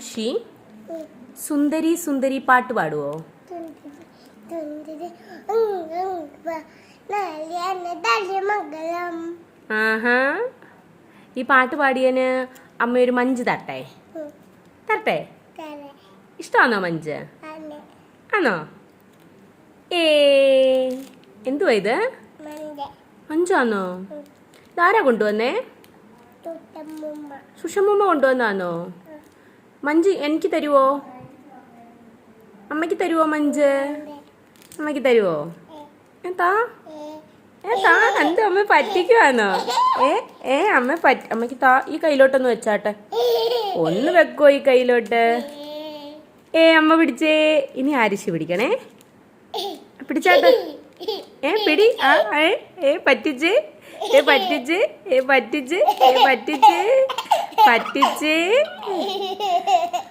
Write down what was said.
ഋഷി സുന്ദരി സുന്ദരി പാട്ട് പാടുവോ? ആഹാ. ഈ പാട്ട് പാടിയന് അമ്മ ഒരു മഞ്ച് തട്ടെ. തരട്ടെ ഇഷ്ടമാണോ മഞ്ച്? ആണോ? ഏ എന്തുവാ ഇത്? മഞ്ചാണോ ഇതാരാ കൊണ്ടുവന്നേ? സുഷമ്മ കൊണ്ടുവന്നാന്നോ മഞ്ച് എനിക്ക് തരുവോ? അമ്മയ്ക്ക് തരുവോ മഞ്ച്? അമ്മയ്ക്ക് തരുവോ? എന്താ ഏ താ എന്ത് അമ്മ പറ്റിക്കുവാന്നോ? ഏ ഏ അമ്മ പറ്റി അമ്മയ്ക്ക് താ ഈ കയ്യിലോട്ടൊന്ന് വെച്ചാട്ടെ. ഒന്ന് വെക്കോ ഈ കയ്യിലോട്ട്. ഏ അമ്മ പിടിച്ചേ. ഇനി ആരിശ് പിടിക്കണേ? പിടിച്ചാട്ടെ. ഏ പിടി. ആ ഏ പറ്റിച്ച്. ഏ പറ്റിച്ച്. ഏ പറ്റിച്ച്. ഏ പറ്റിച്ച്. പറ്റിച്ചേ?